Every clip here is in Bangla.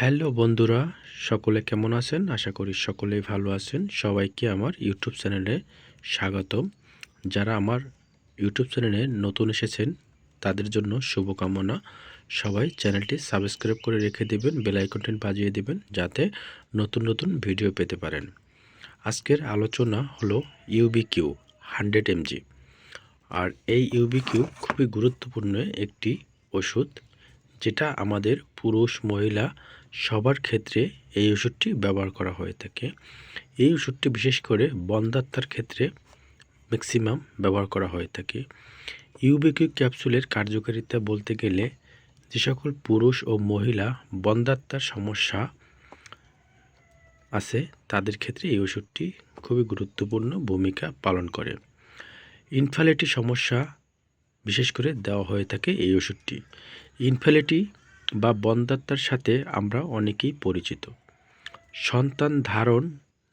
হ্যালো বন্ধুরা, সকলে কেমন আছেন? আশা করি সকলেই ভালো আছেন। সবাইকে আমার ইউটিউব চ্যানেলে স্বাগতম। যারা আমার ইউটিউব চ্যানেলে নতুন এসেছেন, তাদের জন্য শুভকামনা। সবাই চ্যানেলটি সাবস্ক্রাইব করে রেখে দেবেন, বেল আইকনটি বাজিয়ে দেবেন, যাতে নতুন নতুন ভিডিও পেতে পারেন। আজকের আলোচনা হলো ইউবি কিউ হান্ড্রেড এমজি আর এই ইউবি কিউ খুবই গুরুত্বপূর্ণ একটি ওষুধ, যেটা আমাদের পুরুষ, মহিলা সবার ক্ষেত্রে এই ওষুধটি ব্যবহার করা হয়ে থাকে। এই ওষুধটি বিশেষ করে বন্ধাত্মার ক্ষেত্রে ম্যাক্সিমাম ব্যবহার করা হয়ে থাকে। ইউবিকিউ ক্যাপসুলের কার্যকারিতা বলতে গেলে যে সকল পুরুষ ও মহিলা বন্ধাত্মার সমস্যা আছে, তাদের ক্ষেত্রে এই ওষুধটি খুবই গুরুত্বপূর্ণ ভূমিকা পালন করে। ইনফ্যালিটি সমস্যা বিশেষ করে দেওয়া হয়ে থাকে এই ওষুধটি। ইনফ্যালিটি বা বন্ধাত্মার সাথে আমরা অনেকেই পরিচিত। সন্তান ধারণ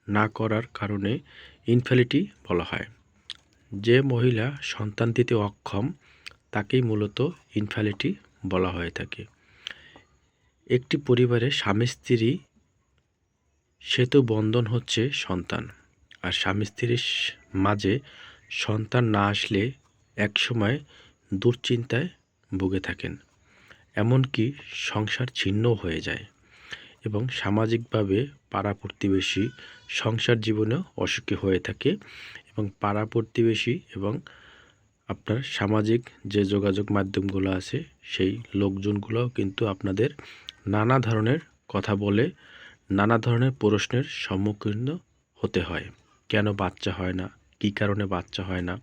না করার কারণে ইনফ্যালিটি বলা হয়। যে মহিলা সন্তান দিতে অক্ষম, তাকেই মূলত ইনফ্যালিটি বলা হয়ে থাকে। একটি পরিবারে স্বামী স্ত্রী, সেতু বন্ধন হচ্ছে সন্তান। আর স্বামী স্ত্রীর মাঝে সন্তান না আসলে একসময় দুশ্চিন্তায় ভুগে থাকেন। এমনকি সংসার ছিন্ন হয়ে যায় এবং সামাজিকভাবে পাড়া প্রতিবেশী সংসার জীবনেও অসুখী হয়ে থাকে এবং পাড়া প্রতিবেশী এবং আপনার সামাজিক যে যোগাযোগ মাধ্যমগুলো আছে সেই লোকজনগুলোও কিন্তু আপনাদের নানা ধরনের কথা বলে, নানা ধরনের প্রশ্নের সম্মুখীন হতে হয়। কেন বাচ্চা হয় না? কী কারণে বাচ্চা হয় না?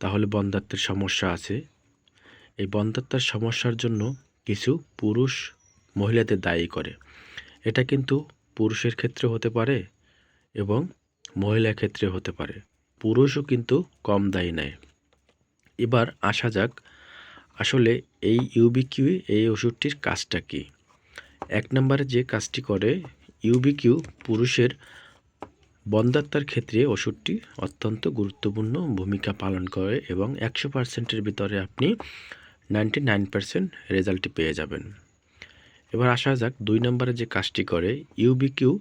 তাহলে বন্ধাত্বের সমস্যা আছে। এই বন্ধাত্মার সমস্যার জন্য কিছু পুরুষ মহিলাদের দায়ী করে। এটা কিন্তু পুরুষের ক্ষেত্রে হতে পারে এবং মহিলার ক্ষেত্রে হতে পারে। পুরুষও কিন্তু কম দায়ী নেয়। এবার আসা যাক আসলে এই ইউবিকিউ এই ওষুধটির কাজটা কি। এক নম্বরে যে কাজটি করে ইউবিকিউ পুরুষের বন্ধাত্মার ক্ষেত্রে ওষুধটি অত্যন্ত গুরুত্বপূর্ণ ভূমিকা পালন করে এবং একশো পার্সেন্টের ভিতরে আপনি নাইনটি নাইন পার্সেন্ট রেজাল্টটি পেয়ে যাবেন। এবার আসা যাক দুই নম্বরে যে কাজটি করে ইউবিকিউ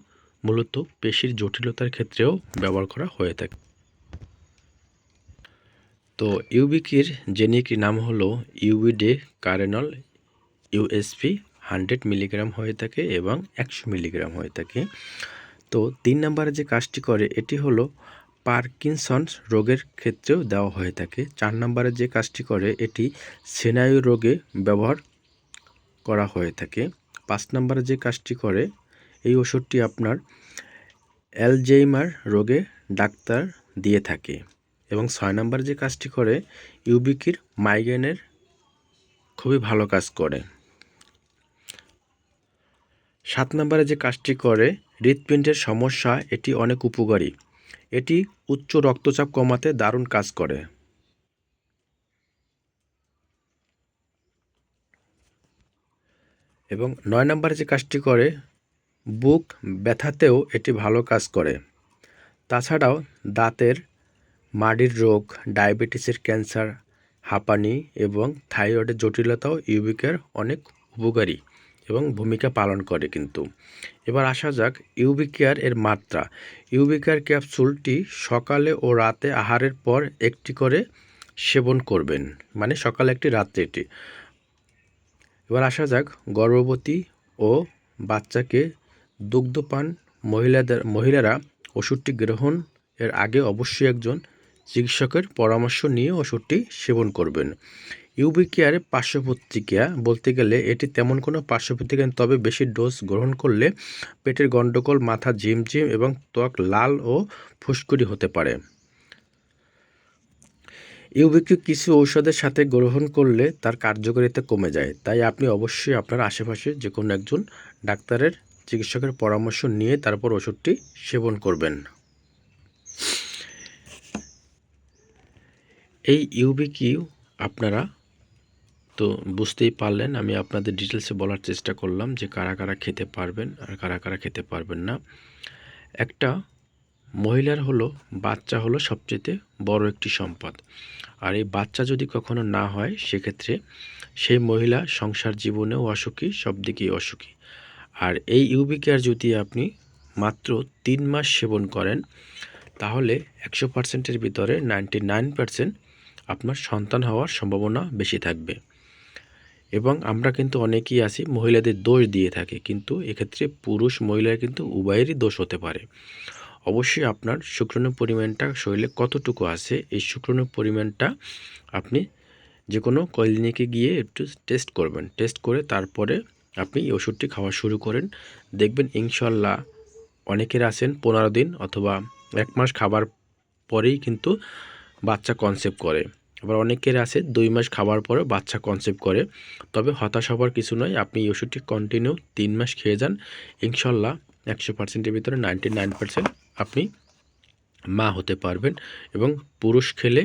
মূলত পেশির জটিলতার ক্ষেত্রেও ব্যবহার করা হয়ে থাকে। তো ইউবিকির জেনিক নাম হলো ubidecarenone USP hundred milligram হয়ে থাকে এবং একশো মিলিগ্রাম হয়ে থাকে। তো তিন নম্বরে যে কাজটি করে, এটি হলো পার্কিনসন্স রোগের ক্ষেত্রেও দেওয়া হয়ে থাকে। চার নম্বরে যে কাজটি করে, এটি সেনায়ু রোগে ব্যবহার করা হয়ে থাকে। পাঁচ নম্বরে যে কাজটি করে, এই ওষুধটি আপনার অ্যালজেইমার রোগে ডাক্তার দিয়ে থাকে। এবং ছয় নম্বর যে কাজটি করে, ইউবিকির মাইগ্রেনের খুবই ভালো কাজ করে। সাত নম্বরে যে কাজটি করে, হৃৎপিণ্ডের সমস্যা, এটি অনেক উপকারী। এটি উচ্চ রক্তচাপ কমাতে দারুণ কাজ করে। এবং নয় নম্বরে যে কাজটি করে, বুক ব্যথাতেও এটি ভালো কাজ করে। তাছাড়াও দাঁতের মাড়ির রোগ, ডায়াবেটিসের ক্যান্সার, হাঁপানি এবং থাইরয়েডের জটিলতাও ইউবিকের অনেক উপকারী। এবং ভূমিকা পালন করে কিন্তু। এবার আসা যাক ইউবিকেয়ার এর মাত্রা। ইউবিকেয়ার ক্যাপসুলটি সকালে ও রাতে আহারের পর একটি করে সেবন করবেন মানে সকালে একটি, রাত্রে এটি এবার আসা যাক গর্ভবতী ও বাচ্চাকে দুগ্ধপান মহিলাদের, মহিলারা ওষুধটি গ্রহণ এর আগে অবশ্যই একজন চিকিৎসকের পরামর্শ নিয়ে ওষুধটি সেবন করবেন। ইউবি কেয়ারে পার্শ্বপ্রতিক্রিয়া বলতে গেলে এটি তেমন কোনো পার্শ্বপ্রতিক্রিয়া তবে বেশি ডোজ গ্রহণ করলে পেটের গণ্ডগোল মাথা ঝিমঝিম এবং ত্বক লাল ও ফুসকুড়ি হতে পারে। ইউবিকে কিছু ঔষধের সাথে গ্রহণ করলে তার কার্যকারিতা কমে যায়, তাই আপনি অবশ্যই আপনার আশেপাশে যে কোনো একজন ডাক্তারের, চিকিৎসকের পরামর্শ নিয়ে তারপর ওষুধটি সেবন করবেন। এই ইউবিকিউ আপনারা তো বুঝতেই পারলেন, আমি আপনাদের ডিটেলসে বলার চেষ্টা করলাম যে কারা কারা খেতে পারবেন আর কারা কারা খেতে পারবেন না। একটা মহিলার হলো, বাচ্চা হলো সবচেয়ে বড় একটি সম্পদ। আর এই বাচ্চা যদি কখনো না হয়, সেক্ষেত্রে সেই মহিলা সংসার জীবনেও অসুখী সব দিকেই অসুখী। আর এই ইউবি কেয়ার যদি আপনি মাত্র তিন মাস সেবন করেন, তাহলে একশো পার্সেন্টের ভিতরে নাইনটি নাইন পার্সেন্ট আপনার সন্তান হওয়ার সম্ভাবনা বেশি থাকবে। এবং আমরা কিন্তু অনেকেই আছি, মহিলাদের দোষ দিয়ে থাকি, কিন্তু এক্ষেত্রে পুরুষ মহিলার কিন্তু উভয়েরই দোষ হতে পারে। অবশ্যই আপনার শুক্রাণুর পরিমাণটা শরীরে কতটুকু আছে, এই শুক্রাণুর পরিমাণটা আপনি যে কোনো ক্লিনিকে গিয়ে একটু টেস্ট করবেন। টেস্ট করে তারপরে আপনি এই ওষুধটি খাওয়া শুরু করেন। দেখবেন ইনশাল্লাহ অনেকের আছেন পনেরো দিন অথবা এক মাস খাবার পরেই কিন্তু বাচ্চা কনসেপ্ট করে। আবার অনেকের আছে, দুই মাস খাওয়ার পরে বাচ্চা কনসেপ্ট করে। তবে হতাশ হবার কিছু নয়, আপনি এই ওষুধটি কন্টিনিউ তিন মাস খেয়ে যান। ইনশাল্লাহ একশো পার্সেন্টের ভিতরে নাইনটি নাইন পার্সেন্ট আপনি মা হতে পারবেন এবং পুরুষ খেলে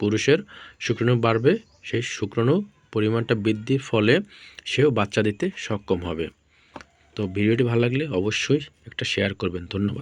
পুরুষের শুক্রাণু বাড়বে, সেই শুক্রাণু পরিমাণটা বৃদ্ধির ফলে সেও বাচ্চা দিতে সক্ষম হবে। তো ভিডিওটি ভালো লাগলে অবশ্যই একটা শেয়ার করবেন। ধন্যবাদ।